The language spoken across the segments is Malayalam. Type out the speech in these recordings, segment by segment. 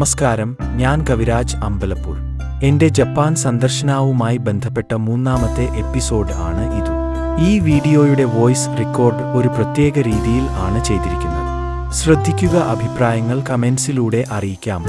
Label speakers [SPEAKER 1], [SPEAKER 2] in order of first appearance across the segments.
[SPEAKER 1] നമസ്കാരം ഞാൻ കവിരാജ് അമ്പലപ്പൂർ എന്റെ ജപ്പാൻ സന്ദർശനവുമായി ബന്ധപ്പെട്ട മൂന്നാമത്തെ എപ്പിസോഡ് ആണ് ഇത്. ഈ വീഡിയോയുടെ വോയിസ് റെക്കോർഡ് ഒരു പ്രത്യേക രീതിയിൽ ആണ് ചെയ്തിരിക്കുന്നത്. ശ്രദ്ധിക്കുക അഭിപ്രായങ്ങൾ കമൻസിലൂടെ അറിയിക്കാം.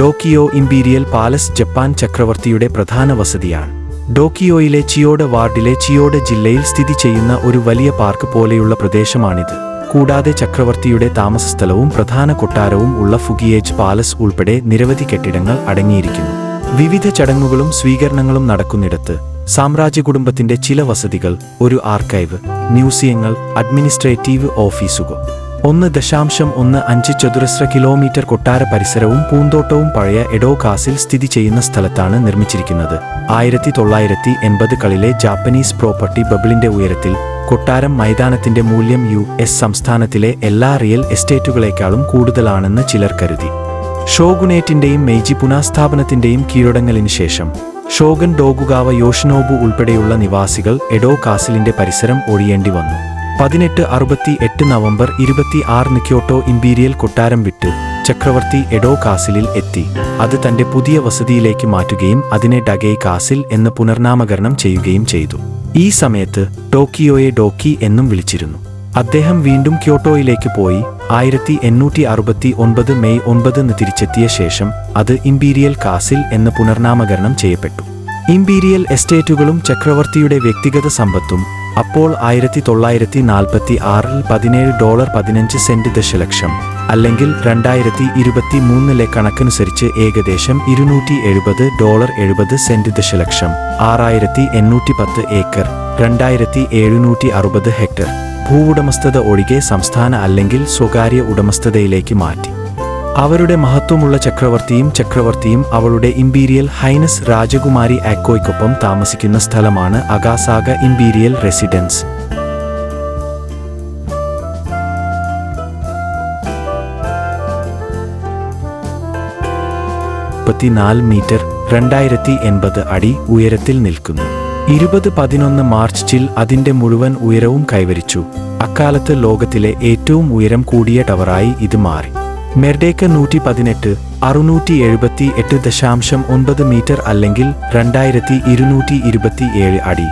[SPEAKER 1] ഡോക്കിയോ ഇംപീരിയൽ പാലസ് ജപ്പാൻ ചക്രവർത്തിയുടെ പ്രധാന വസതിയാണ്. ഡോക്കിയോയിലെ ചിയോഡ വാർഡിലെ ചിയോഡ ജില്ലയിൽ സ്ഥിതി ചെയ്യുന്ന ഒരു വലിയ പാർക്ക് പോലെയുള്ള പ്രദേശമാണിത്. കൂടാതെ ചക്രവർത്തിയുടെ താമസസ്ഥലവും പ്രധാന കൊട്ടാരവും ഉള്ള ഫുഗിയേജ് പാലസ് ഉൾപ്പെടെ നിരവധി കെട്ടിടങ്ങൾ അടങ്ങിയിരിക്കുന്നു. വിവിധ ചടങ്ങുകളും സ്വീകരണങ്ങളും നടക്കുന്നിടത്ത് സാമ്രാജ്യ കുടുംബത്തിന്റെ ചില വസതികൾ ഒരു ആർക്കൈവ് മ്യൂസിയങ്ങൾ അഡ്മിനിസ്ട്രേറ്റീവ് ഓഫീസുകൾ. ഒന്ന് ദശാംശം ഒന്ന് അഞ്ച് ചതുരശ്ര കിലോമീറ്റർ കൊട്ടാര പരിസരവും പൂന്തോട്ടവും പഴയ എഡോ കാസിൽ സ്ഥിതി ചെയ്യുന്ന സ്ഥലത്താണ് നിർമ്മിച്ചിരിക്കുന്നത്. ആയിരത്തി തൊള്ളായിരത്തി എൺപതുകളിലെ ജാപ്പനീസ് പ്രോപ്പർട്ടി ബബിളിന്റെ ഉയരത്തിൽ കൊട്ടാരം മൈതാനത്തിന്റെ മൂല്യം യു എസ് സംസ്ഥാനത്തിലെ എല്ലാ റിയൽ എസ്റ്റേറ്റുകളേക്കാളും കൂടുതലാണെന്ന് ചിലർ കരുതി. ഷോഗുനേറ്റിന്റെയും മെയ്ജി പുനഃസ്ഥാപനത്തിന്റെയും കീഴടങ്ങലിന് ശേഷം ഷോഗൻ ഡോഗുഗാവ യോഷിനോബു ഉൾപ്പെടെയുള്ള നിവാസികൾ എഡോ കാസിലിന്റെ പരിസരം ഒഴിയേണ്ടി വന്നു. പതിനെട്ട് അറുപത്തി എട്ട് നവംബർ ഇരുപത്തി ആറിന് ക്യോട്ടോ ഇമ്പീരിയൽ കൊട്ടാരം വിട്ട് ചക്രവർത്തി എഡോ കാസിലിൽ എത്തി. അത് തന്റെ പുതിയ വസതിയിലേക്ക് മാറ്റുകയും അതിനെ ഡഗേ കാസിൽ എന്ന് പുനർനാമകരണം ചെയ്യുകയും ചെയ്തു. ഈ സമയത്ത് ടോക്കിയോയെ ഡോക്കി എന്നും വിളിച്ചിരുന്നു. അദ്ദേഹം വീണ്ടും ക്യോട്ടോയിലേക്ക് പോയി ആയിരത്തി എണ്ണൂറ്റി അറുപത്തി ഒൻപത് മെയ് ഒൻപതിന് തിരിച്ചെത്തിയ ശേഷം അത് ഇമ്പീരിയൽ കാസിൽ എന്ന് പുനർനാമകരണം ചെയ്യപ്പെട്ടു. ഇമ്പീരിയൽ എസ്റ്റേറ്റുകളും ചക്രവർത്തിയുടെ വ്യക്തിഗത സമ്പത്തും അപ്പോൾ ആയിരത്തി തൊള്ളായിരത്തി നാൽപ്പത്തി ആറിൽ പതിനേഴ് ഡോളർ പതിനഞ്ച് സെന്റ് ദശലക്ഷം അല്ലെങ്കിൽ രണ്ടായിരത്തി ഇരുപത്തി മൂന്നിലെ കണക്കനുസരിച്ച് ഏകദേശം ഇരുന്നൂറ്റി എഴുപത് ഡോളർ എഴുപത് സെന്റ് ദശലക്ഷം ആറായിരത്തി എണ്ണൂറ്റി പത്ത് ഏക്കർ രണ്ടായിരത്തി എഴുന്നൂറ്റി അറുപത് ഹെക്ടർ ഭൂവുടമസ്ഥത ഒഴികെ സംസ്ഥാന അല്ലെങ്കിൽ സ്വകാര്യ ഉടമസ്ഥതയിലേക്ക് മാറ്റി. അവരുടെ മഹത്വമുള്ള ചക്രവർത്തിയും ചക്രവർത്തിയും അവളുടെ ഇമ്പീരിയൽ ഹൈനസ് രാജകുമാരി ആക്കോയ്ക്കൊപ്പം താമസിക്കുന്ന സ്ഥലമാണ് അഗാസാഗ ഇമ്പീരിയൽ റെസിഡൻസ്. മുപ്പത്തിനാല് മീറ്റർ രണ്ടായിരത്തി എൺപത് അടി ഉയരത്തിൽ നിൽക്കുന്നു. ഇരുപത് പതിനൊന്ന് മാർച്ചിൽ അതിന്റെ മുഴുവൻ ഉയരവും കൈവരിച്ചു. അക്കാലത്ത് ലോകത്തിലെ ഏറ്റവും ഉയരം കൂടിയ ടവറായി ഇത് മാറി. മെർഡേക്ക നൂറ്റി പതിനെട്ട് അറുന്നൂറ്റി എഴുപത്തി എട്ട് ദശാംശം ഒൻപത് മീറ്റർ അല്ലെങ്കിൽ രണ്ടായിരത്തി ഇരുന്നൂറ്റി ഇരുപത്തി ഏഴ് അടി.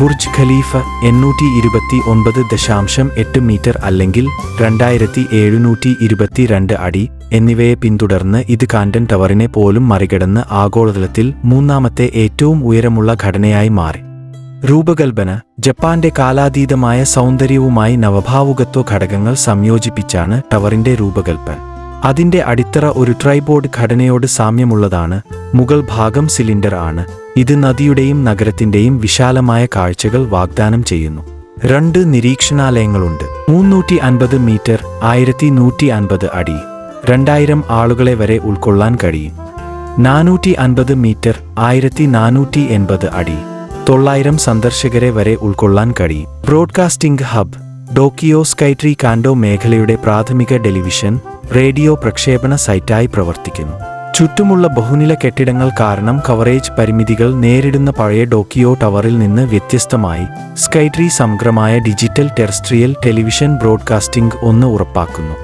[SPEAKER 1] ബുർജ് ഖലീഫ എണ്ണൂറ്റി ഇരുപത്തി ഒൻപത് ദശാംശം എട്ട് മീറ്റർ അല്ലെങ്കിൽ രണ്ടായിരത്തി എഴുന്നൂറ്റി ഇരുപത്തിരണ്ട് അടി എന്നിവയെ പിന്തുടർന്ന് ഇത് കാൻഡൻ ടവറിനെ പോലും മറികടന്ന് ആഗോളതലത്തിൽ മൂന്നാമത്തെ ഏറ്റവും ഉയരമുള്ള ഘടനയായി മാറി. രൂപകൽപ്പന ജപ്പാന്റെ കാലാതീതമായ സൗന്ദര്യവുമായി നവഭാവുകത്വ ഘടകങ്ങൾ സംയോജിപ്പിച്ചാണ് ടവറിന്റെ രൂപകൽപ്പന അതിന്റെ അടിത്തറ ഒരു ട്രൈബോർഡ് ഘടനയോട് സാമ്യമുള്ളതാണ്. മുകൾ ഭാഗം സിലിണ്ടർ ആണ്. ഇത് നദിയുടെയും നഗരത്തിന്റെയും വിശാലമായ കാഴ്ചകൾ വാഗ്ദാനം ചെയ്യുന്നു. രണ്ട് നിരീക്ഷണാലയങ്ങളുണ്ട്. മുന്നൂറ്റി അൻപത് മീറ്റർ ആയിരത്തി നൂറ്റി അൻപത് അടി. രണ്ടായിരം ആളുകളെ വരെ ഉൾക്കൊള്ളാൻ കഴിയും. നാനൂറ്റി അൻപത് മീറ്റർ ആയിരത്തി നാനൂറ്റി എൺപത് അടി. തൊള്ളായിരം സന്ദർശകരെ വരെ ഉൾക്കൊള്ളാൻ കഴിയും. ബ്രോഡ്കാസ്റ്റിംഗ് ഹബ് ഡോക്കിയോ സ്കൈട്രി കാൻഡോ മേഖലയുടെ പ്രാഥമിക ടെലിവിഷൻ റേഡിയോ പ്രക്ഷേപണ സൈറ്റായി പ്രവർത്തിക്കുന്നു. ചുറ്റുമുള്ള ബഹുനില കെട്ടിടങ്ങൾ കാരണം കവറേജ് പരിമിതികൾ നേരിടുന്ന പഴയ ഡോക്കിയോ ടവറിൽ നിന്ന് വ്യത്യസ്തമായി സ്കൈട്രി സമഗ്രമായ ഡിജിറ്റൽ ടെറസ്ട്രിയൽ ടെലിവിഷൻ ബ്രോഡ്കാസ്റ്റിംഗ് ഒന്ന് ഉറപ്പാക്കുന്നു.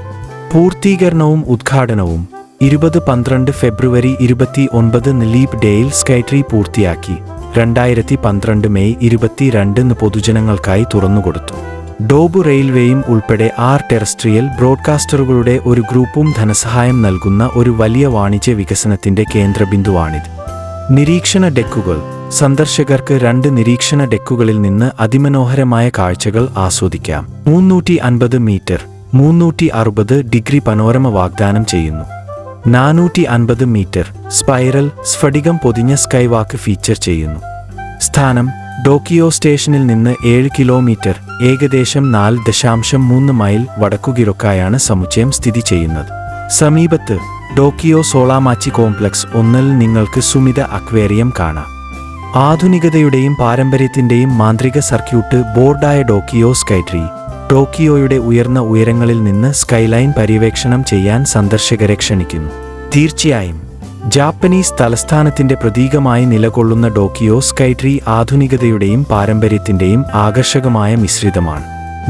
[SPEAKER 1] പൂർത്തീകരണവും ഉദ്ഘാടനവും ഇരുപത് പന്ത്രണ്ട് ഫെബ്രുവരി ഇരുപത്തി ഒൻപത് ലീപ് ഡേയിൽ സ്കൈട്രി പൂർത്തിയാക്കി രണ്ടായിരത്തി പന്ത്രണ്ട് മെയ് ഇരുപത്തിരണ്ടിന് പൊതുജനങ്ങൾക്കായി തുറന്നുകൊടുത്തു. ഡോബു റെയിൽവേയും ഉൾപ്പെടെ ആർ ടെറസ്ട്രിയൽ ബ്രോഡ്കാസ്റ്ററുകളുടെ ഒരു ഗ്രൂപ്പും ധനസഹായം നൽകുന്ന ഒരു വലിയ വാണിജ്യ വികസനത്തിന്റെ കേന്ദ്രബിന്ദുവാണിത്. നിരീക്ഷണ ഡെക്കുകൾ. സന്ദർശകർക്ക് രണ്ട് നിരീക്ഷണ ഡെക്കുകളിൽ നിന്ന് അതിമനോഹരമായ കാഴ്ചകൾ ആസ്വദിക്കാം. മുന്നൂറ്റി അൻപത് മീറ്റർ മുന്നൂറ്റി അറുപത് ഡിഗ്രി പനോരമ വാഗ്ദാനം ചെയ്യുന്നു. നാനൂറ്റി അൻപത് മീറ്റർ സ്പൈറൽ സ്ഫടികം പൊതിഞ്ഞ സ്കൈവാക്ക് ഫീച്ചർ ചെയ്യുന്നു. സ്ഥാനം ഡോക്കിയോ സ്റ്റേഷനിൽ നിന്ന് ഏഴ് കിലോമീറ്റർ ഏകദേശം നാല് ദശാംശം മൂന്ന് മൈൽ വടക്കുകിഴക്കായാണ് സമുച്ചയം സ്ഥിതി ചെയ്യുന്നത്. സമീപത്ത് ടോക്കിയോ സോളാമാച്ചി കോംപ്ലക്സ് ഒന്നിൽ നിങ്ങൾക്ക് സുമിത അക്വേറിയം കാണാം. ആധുനികതയുടെയും പാരമ്പര്യത്തിന്റെയും മാന്ത്രിക സർക്യൂട്ട് ബോർഡായ ടോക്കിയോ സ്കൈട്രി ടോക്കിയോയുടെ ഉയർന്ന ഉയരങ്ങളിൽ നിന്ന് സ്കൈലൈൻ പര്യവേക്ഷണം ചെയ്യാൻ സന്ദർശകരെ ക്ഷണിക്കുന്നു. തീർച്ചയായും ജാപ്പനീസ് തലസ്ഥാനത്തിന്റെ പ്രതീകമായി നിലകൊള്ളുന്ന ഡോക്കിയോ സ്കൈട്രി ആധുനികതയുടെയും പാരമ്പര്യത്തിന്റെയും ആകർഷകമായ മിശ്രിതമാണ്.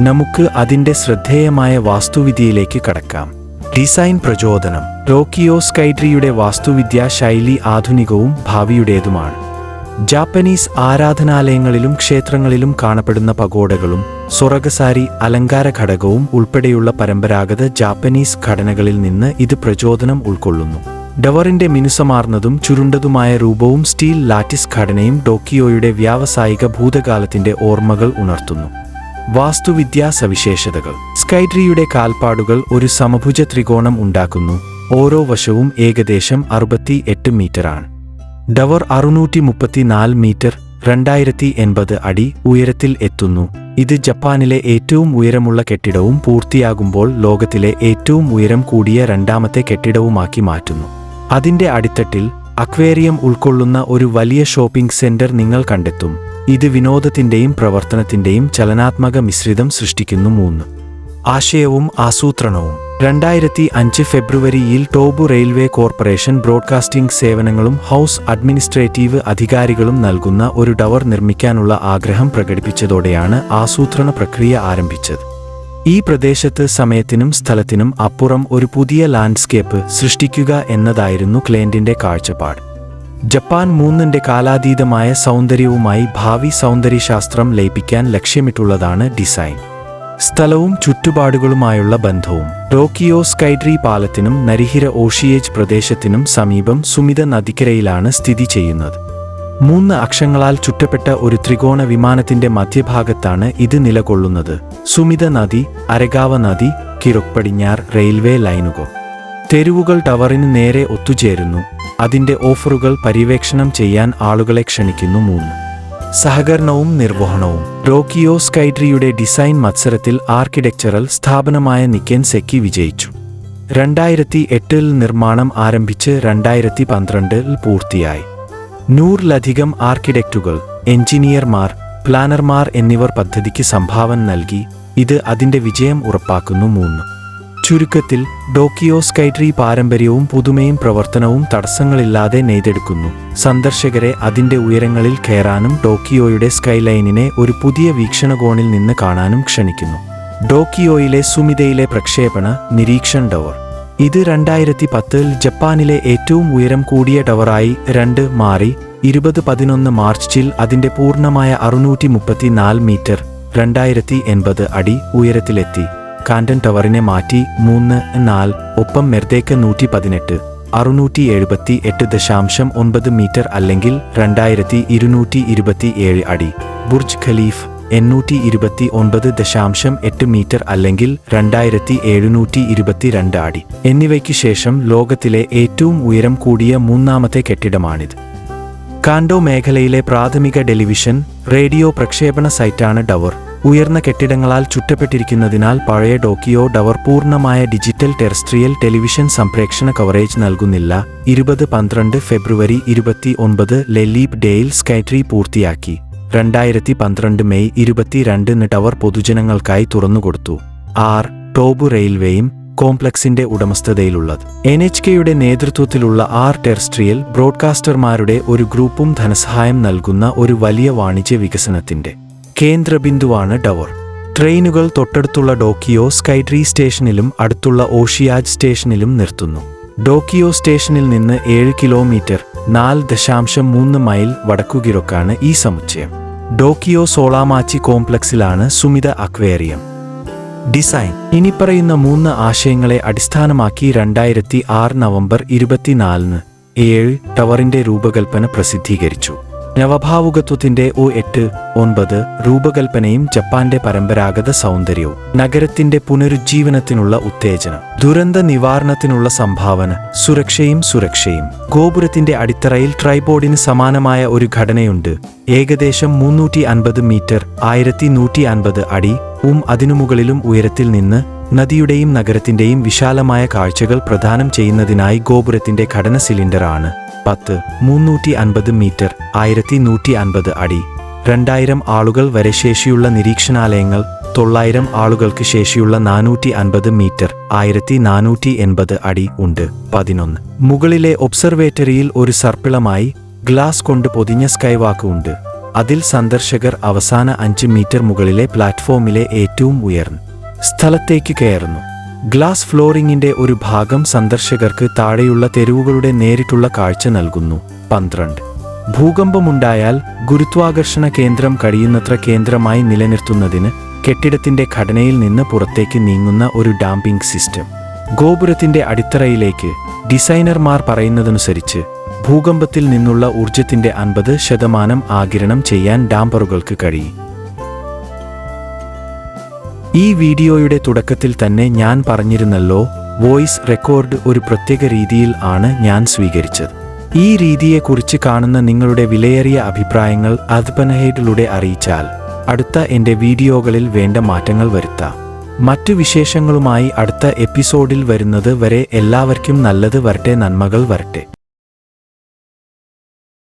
[SPEAKER 1] നമുക്ക് അതിന്റെ ശ്രദ്ധേയമായ വാസ്തുവിദ്യയിലേക്ക് കടക്കാം. ഡിസൈൻ പ്രചോദനം. ടോക്കിയോ സ്കൈട്രിയുടെ വാസ്തുവിദ്യാ ശൈലി ആധുനികവും ഭാവിയുടേതുമാണ്. ജാപ്പനീസ് ആരാധനാലയങ്ങളിലും ക്ഷേത്രങ്ങളിലും കാണപ്പെടുന്ന പഗോഡകളും സ്വർഗസാരി അലങ്കാര ഘടകവും ഉൾപ്പെടെയുള്ള പരമ്പരാഗത ജാപ്പനീസ് ഘടനകളിൽ നിന്ന് ഇത് പ്രചോദനം ഉൾക്കൊള്ളുന്നു. ഡവറിന്റെ മിനുസമാർന്നതും ചുരുണ്ടതുമായ രൂപവും സ്റ്റീൽ ലാറ്റിസ് ഘടനയും ടോക്കിയോയുടെ വ്യാവസായിക ഭൂതകാലത്തിന്റെ ഓർമ്മകൾ ഉണർത്തുന്നു. വാസ്തുവിദ്യാ സവിശേഷതകൾ. സ്കൈട്രിയുടെ കാൽപ്പാടുകൾ ഒരു സമഭുജ ത്രികോണം ഉണ്ടാക്കുന്നു. ഓരോ വശവും ഏകദേശം അറുപത്തി എട്ട് മീറ്ററാണ്. ഡവർ അറുന്നൂറ്റി മുപ്പത്തിനാല് മീറ്റർ രണ്ടായിരത്തി എൺപത് അടി ഉയരത്തിൽ എത്തുന്നു. ഇത് ജപ്പാനിലെ ഏറ്റവും ഉയരമുള്ള കെട്ടിടവും പൂർത്തിയാകുമ്പോൾ ലോകത്തിലെ ഏറ്റവും ഉയരം കൂടിയ രണ്ടാമത്തെ കെട്ടിടവുമാക്കി മാറ്റുന്നു. അതിന്റെ അടിത്തട്ടിൽ അക്വേറിയം ഉൾക്കൊള്ളുന്ന ഒരു വലിയ ഷോപ്പിംഗ് സെന്റർ നിങ്ങൾ കണ്ടെത്തും. ഇത് വിനോദത്തിന്റെയും പ്രവർത്തനത്തിന്റെയും ചലനാത്മക മിശ്രിതം സൃഷ്ടിക്കുന്നു മൂന്ന്. ആശയവും ആസൂത്രണവും. രണ്ടായിരത്തി അഞ്ച് ഫെബ്രുവരിയിൽ ടോബു റെയിൽവേ കോർപ്പറേഷൻ ബ്രോഡ്കാസ്റ്റിംഗ് സേവനങ്ങളും ഹൗസ് അഡ്മിനിസ്ട്രേറ്റീവ് അധികാരികളും നൽകുന്ന ഒരു ടവർ നിർമ്മിക്കാനുള്ള ആഗ്രഹം പ്രകടിപ്പിച്ചതോടെയാണ് ആസൂത്രണ പ്രക്രിയ ആരംഭിച്ചത്. ഈ പ്രദേശത്ത് സമയത്തിനും സ്ഥലത്തിനും അപ്പുറം ഒരു പുതിയ ലാൻഡ്സ്കേപ്പ് സൃഷ്ടിക്കുക എന്നതായിരുന്നു ക്ലേൻഡിന്റെ കാഴ്ചപ്പാട്. ജപ്പാൻ മൂന്നിന്റെ കാലാതീതമായ സൗന്ദര്യവുമായി ഭാവി സൗന്ദര്യശാസ്ത്രം ലയിപ്പിക്കാൻ ലക്ഷ്യമിട്ടുള്ളതാണ് ഡിസൈൻ. സ്ഥലവും ചുറ്റുപാടുകളുമായുള്ള ബന്ധവും. ടോക്കിയോ സ്കൈട്രി പാലത്തിനും നരിഹിര ഓഷിയേജ് പ്രദേശത്തിനും സമീപം സുമിത നദിക്കരയിലാണ് സ്ഥിതി ചെയ്യുന്നത്. മൂന്ന് അക്ഷങ്ങളാൽ ചുറ്റപ്പെട്ട ഒരു ത്രികോണ വിമാനത്തിന്റെ മധ്യഭാഗത്താണ് ഇത് നിലകൊള്ളുന്നത്. സുമിത നദി അരഗാവ നദി കിഴപ്പടിഞ്ഞാർ റെയിൽവേ ലൈനുകൾ. തെരുവുകൾ ടവറിന് നേരെ ഒത്തുചേരുന്നു. അതിന്റെ ഓഫറുകൾ പര്യവേക്ഷണം ചെയ്യാൻ ആളുകളെ ക്ഷണിക്കുന്നു മൂന്ന്. സഹകരണവും നിർവഹണവും. ടോക്കിയോ സ്കൈട്രിയുടെ ഡിസൈൻ മത്സരത്തിൽ ആർക്കിടെക്ചറൽ സ്ഥാപനമായ നിക്കൻ സെക്കി വിജയിച്ചു. രണ്ടായിരത്തി എട്ടിൽ നിർമ്മാണം ആരംഭിച്ച് രണ്ടായിരത്തി പന്ത്രണ്ടിൽ പൂർത്തിയായി. നൂറിലധികം ആർക്കിടെക്റ്റുകൾ എഞ്ചിനീയർമാർ പ്ലാനർമാർ എന്നിവർ പദ്ധതിക്ക് സംഭാവന നൽകി ഇത് അതിന്റെ വിജയം ഉറപ്പാക്കുന്നു മൂന്ന്. ചുരുക്കത്തിൽ ഡോക്കിയോ സ്കൈട്രി പാരമ്പര്യവും പുതുമയും പ്രവർത്തനവും തടസ്സങ്ങളില്ലാതെ നെയ്തെടുക്കുന്നു. സന്ദർശകരെ അതിന്റെ ഉയരങ്ങളിൽ കയറാനും ടോക്കിയോയുടെ സ്കൈലൈനിനെ ഒരു പുതിയ വീക്ഷണകോണിൽ നിന്ന് കാണാനും ക്ഷണിക്കുന്നു. ഡോക്കിയോയിലെ സുമിതയിലെ പ്രക്ഷേപണ നിരീക്ഷൺ ടവർ. ഇത് രണ്ടായിരത്തി പത്തിൽ ജപ്പാനിലെ ഏറ്റവും ഉയരം കൂടിയ ടവറായി രണ്ട് മാറി ഇരുപത് പതിനൊന്ന് മാർച്ചിൽ അതിന്റെ പൂർണമായ അറുന്നൂറ്റി മുപ്പത്തിനാല് മീറ്റർ രണ്ടായിരത്തി എൺപത് അടി ഉയരത്തിലെത്തി. കാൻഡൻ ടവറിനെ മാറ്റി മൂന്ന് നാല് ഒപ്പം മെർദേക്ക് നൂറ്റി പതിനെട്ട് അറുന്നൂറ്റി എഴുപത്തി എട്ട് ദശാംശം ഒൻപത് മീറ്റർ അല്ലെങ്കിൽ രണ്ടായിരത്തി ഇരുന്നൂറ്റി ഇരുപത്തി ഏഴ് അടി. ബുർജ് ഖലീഫ് എണ്ണൂറ്റി ഇരുപത്തി ഒൻപത് ദശാംശം എട്ട് മീറ്റർ അല്ലെങ്കിൽ രണ്ടായിരത്തി എഴുന്നൂറ്റി ഇരുപത്തിരണ്ട് അടി. എന്നിവയ്ക്ക് ശേഷം ലോകത്തിലെ ഏറ്റവും ഉയരം കൂടിയ മൂന്നാമത്തെ കെട്ടിടമാണിത്. കാൻഡോ മേഖലയിലെ പ്രാഥമിക ടെലിവിഷൻ റേഡിയോ പ്രക്ഷേപണ സൈറ്റാണ് ഡവർ. ഉയർന്ന കെട്ടിടങ്ങളാൽ ചുറ്റപ്പെട്ടിരിക്കുന്നതിനാൽ പഴയ ടോക്കിയോ ഡവർ പൂർണമായ ഡിജിറ്റൽ ടെറസ്ട്രിയൽ ടെലിവിഷൻ സംപ്രേക്ഷണ കവറേജ് നൽകുന്നില്ല. ഇരുപത് പന്ത്രണ്ട് ഫെബ്രുവരി ഇരുപത്തി ഒൻപത് ലെലീപ് ഡേയിൽ സ്കൈട്രി പൂർത്തിയാക്കി. രണ്ടായിരത്തി പന്ത്രണ്ട് മെയ് ഇരുപത്തിരണ്ടിന് ടവർ പൊതുജനങ്ങൾക്കായി തുറന്നുകൊടുത്തു. ആർ. ടോബു റെയിൽവേയും കോംപ്ലക്സിന്റെ ഉടമസ്ഥതയിലുള്ളത്. എൻ എച്ച് കെയുടെ നേതൃത്വത്തിലുള്ള ആർ. ടെറസ്ട്രിയൽ ബ്രോഡ്കാസ്റ്റർമാരുടെ ഒരു ഗ്രൂപ്പും ധനസഹായം നൽകുന്ന ഒരു വലിയ വാണിജ്യ വികസനത്തിന്റെ കേന്ദ്രബിന്ദുവാണ് ടവർ. ട്രെയിനുകൾ തൊട്ടടുത്തുള്ള ഡോക്കിയോ സ്കൈട്രീ സ്റ്റേഷനിലും അടുത്തുള്ള ഓഷിയാജ് സ്റ്റേഷനിലും നിർത്തുന്നു. ഡോക്കിയോ സ്റ്റേഷനിൽ നിന്ന് ഏഴ് കിലോമീറ്റർ നാല് ദശാംശം മൂന്ന് മൈൽ വടക്കുകിഴക്കാണ് ഈ സമുച്ചയം. ഡോക്കിയോ സോളാമാച്ചി കോംപ്ലക്സിലാണ് സുമിത അക്വേറിയം. ഡിസൈൻ. ഇനിപ്പറയുന്ന മൂന്ന് ആശയങ്ങളെ അടിസ്ഥാനമാക്കി രണ്ടായിരത്തി ആറ് നവംബർ ഇരുപത്തിനാലിന് ഏഴ് ടവറിന്റെ രൂപകൽപ്പന പ്രസിദ്ധീകരിച്ചു. നവഭാവുകത്വത്തിന്റെ ഒ എട്ട് ഒൻപത് രൂപകൽപ്പനയും ജപ്പാന്റെ പരമ്പരാഗത സൗന്ദര്യവും. നഗരത്തിന്റെ പുനരുജ്ജീവനത്തിനുള്ള ഉത്തേജനം ദുരന്ത നിവാരണത്തിനുള്ള സംഭാവന സുരക്ഷയും സുരക്ഷയും. ഗോപുരത്തിന്റെ അടിത്തറയിൽ ട്രൈബോർഡിന് സമാനമായ ഒരു ഘടനയുണ്ട്. ഏകദേശം മുന്നൂറ്റി അൻപത് മീറ്റർ ആയിരത്തി നൂറ്റി അൻപത് അടി ഉം അതിനു മുകളിലും ഉയരത്തിൽ നിന്ന് നദിയുടെയും നഗരത്തിന്റെയും വിശാലമായ കാഴ്ചകൾ പ്രദാനം ചെയ്യുന്നതിനായി ഗോപുരത്തിന്റെ ഘടന സിലിണ്ടറാണ്. പത്ത് മുന്നൂറ്റി അൻപത് മീറ്റർ ആയിരത്തി നൂറ്റി അൻപത് അടി. രണ്ടായിരം ആളുകൾ വരെ ശേഷിയുള്ള നിരീക്ഷണാലയങ്ങൾ തൊള്ളായിരം ആളുകൾക്ക് ശേഷിയുള്ള നാനൂറ്റി അൻപത് മീറ്റർ ആയിരത്തി നാനൂറ്റി എൺപത് അടി ഉണ്ട്. പതിനൊന്ന് മുകളിലെ ഒബ്സർവേറ്ററിയിൽ ഒരു സർപ്പിളമായി ഗ്ലാസ് കൊണ്ട് പൊതിഞ്ഞ സ്കൈവാക്ക് ഉണ്ട്. അതിൽ സന്ദർശകർ അവസാന അഞ്ച് മീറ്റർ മുകളിലെ പ്ലാറ്റ്ഫോമിലെ ഏറ്റവും ഉയർന്ന സ്ഥലത്തേക്ക് കയറുന്നു. ഗ്ലാസ് ഫ്ലോറിംഗിന്റെ ഒരു ഭാഗം സന്ദർശകർക്ക് താഴെയുള്ള തെരുവുകളുടെ നേരിട്ടുള്ള കാഴ്ച നൽകുന്നു. പന്ത്രണ്ട്. ഭൂകമ്പമുണ്ടായാൽ ഗുരുത്വാകർഷണ കേന്ദ്രം കഴിയുന്നത്ര കേന്ദ്രമായി നിലനിർത്തുന്നതിന് കെട്ടിടത്തിന്റെ ഘടനയിൽ നിന്ന് പുറത്തേക്ക് നീങ്ങുന്ന ഒരു ഡാമ്പിംഗ് സിസ്റ്റം. ഗോപുരത്തിന്റെ അടിത്തറയിലേക്ക് ഡിസൈനർമാർ പറയുന്നതനുസരിച്ച് ഭൂകമ്പത്തിൽ നിന്നുള്ള ഊർജത്തിന്റെ അൻപത് ശതമാനം ആകിരണം ചെയ്യാൻ ഡാംപറുകൾക്ക് കഴിയും. ഈ വീഡിയോയുടെ തുടക്കത്തിൽ തന്നെ ഞാൻ പറഞ്ഞിരുന്നല്ലോ വോയിസ് റെക്കോർഡ് ഒരു പ്രത്യേക രീതിയിൽ ആണ് ഞാൻ സ്വീകരിച്ചത്. ഈ രീതിയെക്കുറിച്ച് കാണുന്ന നിങ്ങളുടെ വിലയേറിയ അഭിപ്രായങ്ങൾ അദ്പനഹേഡിലൂടെ അറിയിച്ചാൽ അടുത്ത എന്റെ വീഡിയോകളിൽ വേണ്ട മാറ്റങ്ങൾ വരുത്താം. മറ്റു വിശേഷങ്ങളുമായി അടുത്ത എപ്പിസോഡിൽ വരുന്നത് വരെ എല്ലാവർക്കും നല്ലത് വരട്ടെ നന്മകൾ വരട്ടെ.